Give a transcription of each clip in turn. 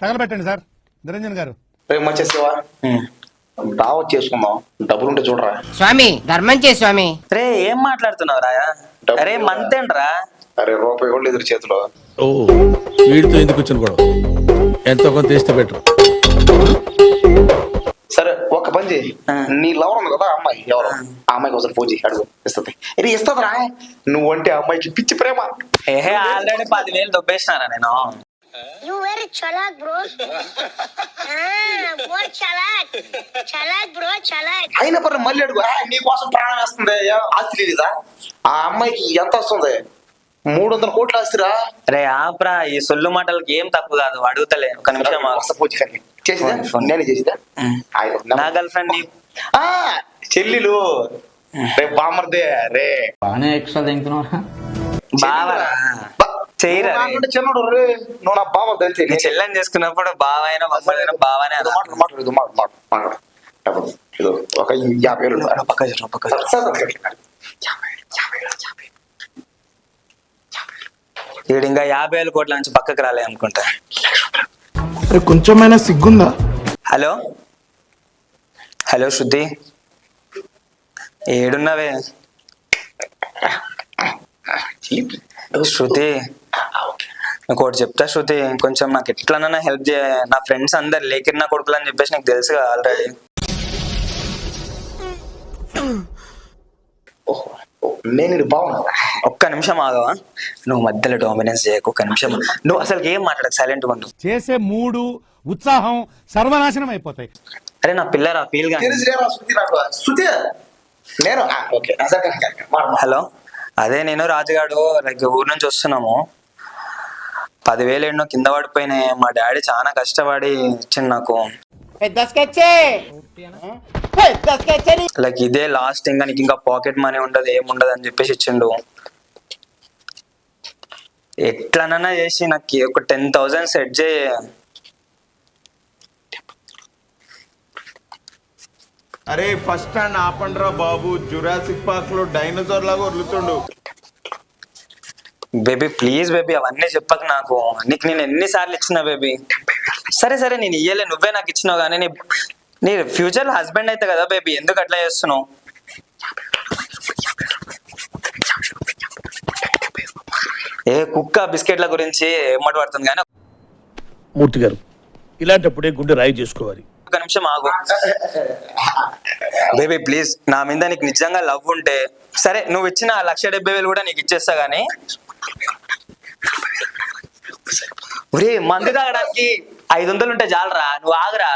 తగలబెట్టండి sir. Niranjan గారు. రేపు మంచి శివ దావత్ చేసుకుందాం. డబ్బులుంటే చూడరా. స్వామి ధర్మం చే స్వామి. రే ఏం మాట్లాడుతున్నావు రా డబ్బు అరే మంతేంట్రా? అరే రూపాయి కూడా ఎదురు చేతిలో. ఓ వీడితో ఎందుకు వచ్చిన గొడవ? ఎంతో కొంత ఇస్తే బెటర్. సరే ఒక పని చేయి. నీ లవర్ ఉంది కదా అమ్మాయి. ఎవరు? ఆ. అమ్మాయికి ఒకసారి ఫోన్ చేయి అడుగు. ఇస్తుంది. ఇది ఇస్తుందిరా నువ్వంటే ఆ అమ్మాయికి పిచ్చి ప్రేమ. ఏహే ఆల్రెడీ పదివేలు దొబ్బేసినారా నేను? You very చలాక్ bro. ah, చలాక్ chalak. Chalak, bro, అయినా పర్లేదు మళ్ళీ అడుగు. నీ కోసం ప్రాణం వేస్తుంది. ఆస్తి లేదా ఆ అమ్మాయికి ఎంత వస్తుంది? మూడు వందల కోట్లు ఆస్తిరా రే. ఆప్రా. ఈ సొల్లు మాటలకి ఏం తప్పు కాదు. అడుగుతలే. ఒక నిమిషం నేను చేసిందా? నా గర్ల్ ఫ్రెండ్ నీ ఆ, రే బామర్దే రే. బానే ఎక్స్ట్రా బావరా. చిన్నోడు నువ్వు నా నీ చెల్లెని చేసుకున్నప్పుడు బావనే మాట్లాడు మాట్లాడు మాట్లాడు ఒక యాభై పక్క పక్క వేలు. వీడు ఇంకా యాభై వేల కోట్ల నుంచి పక్కకు రాలే అనుకుంటా కొంచెమైనా సిగ్గుందా హలో హలో శృతి ఏడున్నావే. శృతి. నీకు ఒకటి చెప్తా శృతి. కొంచెం నాకు ఎట్లనన్నా హెల్ప్ చేయ నా ఫ్రెండ్స్ అందరు లేకిర్ నా కొడుకులు అని చెప్పేసి నీకు తెలుసు కదా ఆల్రెడీ నేను బాగున్నా? ఒక్క నిమిషం ఆగవా? నువ్వు మధ్యలో డామినెన్స్ చేయకు ఒక్క నిమిషం. నువ్వు అసలు ఏం మాట్లాడకు సైలెంట్ ఉండు. చేసే మూడు ఉత్సాహం సర్వనాశనం అయిపోతాయి. అరే నా పిల్లరా ఫీల్గా తెలిసి లేరా శృతి నాకు. శృతి నేను. హలో అదే నేను రాజుగాడు లైక్ ఊరు నుంచి వస్తున్నాము. పదివేలు ఎన్నో కింద పడిపోయినాయి. మా డాడీ చాలా కష్టపడి ఇచ్చిండు నాకు. లైక్ ఇదే లాస్ట్ ఇంకా నీకు ఇంకా పాకెట్ మనీ ఉండదు ఏముండదు అని చెప్పేసి ఇచ్చిండు. ఎట్లనన్నా చేసి నాకు ఒక టెన్ థౌసండ్ సెట్ చేయి. అరే ఫస్ట్ స్టాండ్ ఆపండ్రా బాబు. జురాసిక్ పార్క్లో డైనోసార్ లాగా వదులుతుండు. బేబీ ప్లీజ్ బేబీ అవన్నీ చెప్పకు నాకు. నీకు నేను ఎన్నిసార్లు ఇచ్చిన బేబీ సరే సరే నేను ఇయ్యలే నువ్వే నాకు ఇచ్చినావు కానీ నీ నీ ఫ్యూచర్ హస్బెండ్ అయితే కదా బేబీ ఎందుకు అట్లా చేస్తున్నావు? ఏ కుక్క బిస్కెట్ల గురించి ఏమట పడుతుంది కానీ మూర్తి గారు ఇలాంటప్పుడే గుండె రాయి చేసుకోవాలి. నిమిషం ఆగు. బేబీ ప్లీజ్ నా మీద నీకు నిజంగా లవ్ ఉంటే సరే నువ్వు ఇచ్చిన లక్ష డెబ్బై వేలు కూడా నీకు ఇచ్చేస్తా గానీ. ఒరే మందు తాగడానికి ఐదు వందలు ఉంటే చాలరా నువ్వు ఆగరా.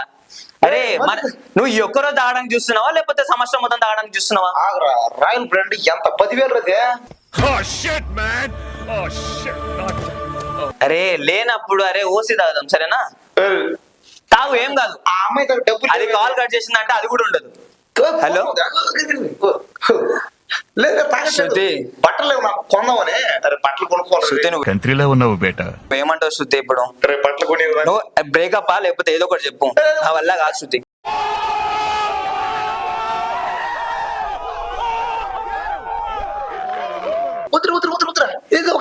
అరే మన నువ్వు ఈ ఒక్క రోజు తాగడానికి చూస్తున్నావా లేకపోతే సంవత్సరం మొత్తం తాగడానికి చూస్తున్నావా? ఆగురా రాయల్ బ్రాండ్ ఎంత? పదివేలు అదే అరే లేనప్పుడు అరే ఓసి తాగుదాం సరేనా? తాగు ఏం కాదు. ఆ అమ్మాయి డబ్బులు అది కాల్ కట్ చేసిందంటే అది కూడా ఉండదు. హలో? లేదా తాగట్లేదు. శృతి. బట్టలు లేవు నాకు. కొందామని. అరే బట్టలు కొనుక్కోవాలి. శృతి నువ్వు కంట్రీలో ఉన్నావు బేటా. ఏమంటావు శృతి ఇప్పుడు? రే బట్టలు కొనేది నువ్వు బ్రేకప్ లేకపోతే ఏదో ఒకటి చెప్పు. నా వల్ల కాదు శృతి.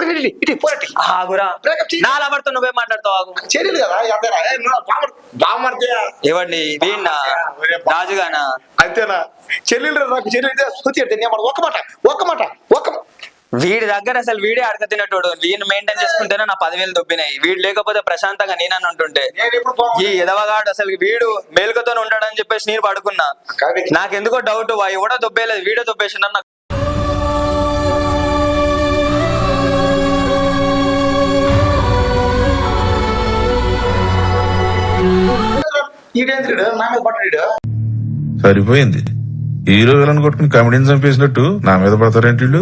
ఒక ఇటు పోరటి ఆగురా. Breakup చెయ్యి. నా లవర్తో నువ్వే మాట్లాడతావు? ఆగు. కదా ఇవ్వండి వీణ్ణా? రాజుగానా? అంతేనా చెల్లెలు నాకు చెల్లెలు నేను ఒక మాట ఒక మాట ఒక వీడి దగ్గర అసలు వీడే అడగ తినటోడు. వీడిని మెయింటైన్ చేసుకుంటేనే నా పదివేలు దొబ్బినాయి. వీడు లేకపోతే ప్రశాంతంగా నేనని ఉంటుంటే. ఈ ఎదవగాడు అసలు వీడు మేలుకతో ఉంటాడని చెప్పేసి నేను పడుకున్నా. కాదు. నాకెందుకో డౌట్ వాయి కూడా దొబ్బేయలేదు. వీడే దొబ్బేసిండని ఈడేంద్రుడు నా మీద పడ్డాడు సరిపోయింది. హీరో విలన్ కొట్టుకుని కమెడీని చంపేసినట్టు నా మీద పడతారేంటి వీళ్ళు?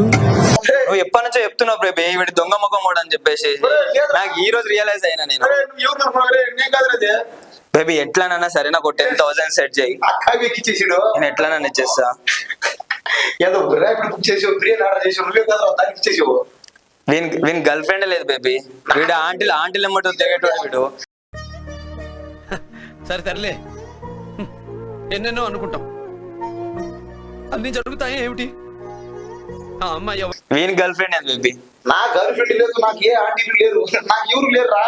నువ్వు ఎప్పటి నుంచో చెప్తున్నావు బేబీ వీడి దొంగ ముఖం కూడా అని చెప్పేసి. నాకు ఈ రోజు రియలైజ్ అయినా నేను. బేబీ ఎట్లానన్నా సరే నాకు టెన్ థౌసండ్ సెట్ చేయి. నేను ఎట్లానన్నా ఇచ్చేస్తా. ఏదో ర్యాపిడ్ బుక్ చేసావు బిర్యానీ ఆర్డర్ చేసావు నువ్వే కదా దానికి ఇచ్చేసావు. వీని వీని గర్ల్ ఫ్రెండ్ లేదు బేబీ. వీడు ఆంటీలు ఆంటీలు ఎమ్మటో తెగేటోడు వీడు. సరే సర్లే. ఎన్నెన్నో అనుకుంటాం. అన్ని జరుగుతాయి ఏమిటి? ఆ అమ్మాయి ఎవ- వీని గర్ల్ ఫ్రెండ్ బేబీ? నా గర్ల్ ఫ్రెండ్ లేదు నాకు ఏ ఆంటీ లేదు నాకు ఎవరు లేరు రా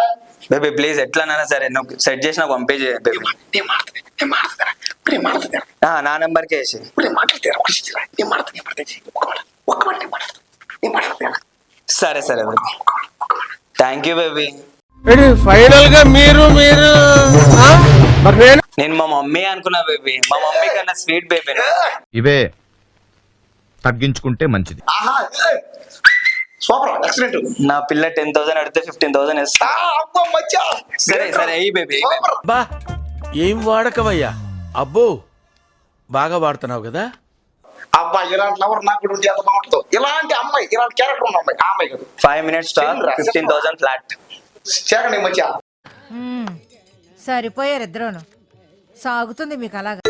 బేబీ ప్లీజ్ ఎట్లానైనా సరే నువ్వు సెట్ చేసి నాకు పంపించే బేబీ. నేను మాట్లాడతాను నేను మాట్లాడతాను ఇప్పుడు నేను మాట్లాడతాను ఆ, నా నెంబర్కి వేసి. ఇప్పుడు నేను మాట్లాడతాను ఒక నిమిషం ఇలా. నేను మాట్లాడతాను నేను మాట్లాడతాను ఒక్క మాట ఒక్క మాట నేను మాట్లాడతాను నేను మాట్లాడతాను సరే సరే బేబీ. Thank you baby. ఫైనల్గా మీరు మీరు ఆ? నేను మా మమ్మీ అనుకున్నా బేబీ. మా మమ్మీ కన్నా స్వీట్ బేబీ ఇవే తగ్గించుకుంటే మంచిది. ఆహా సూపర్ ఎక్సలెంట్ నా పిల్ల టెన్ థౌసండ్ అడిగితే ఫిఫ్టీన్ థౌసండ్ ఇస్తా అబ్బో మచ్చా. సరే సరే అయ్యి బేబీ. బా ఏం వాడకవయ్యా? అబ్బో బాగా వాడుతున్నావు కదా? అబ్బా ఇలాంటి లవర్ నాకు కూడా ఎంత బాగుంటుందో. ఇలాంటి అమ్మాయి ఇలాంటి క్యారెక్టర్ ఉన్న అమ్మాయి ఆ అమ్మాయి కాదు. Five minutes fifteen thousand flat చేకండి మచ్చా. సరిపోయారు ఇద్దరును. సాగుతుంది మీకు అలాగా.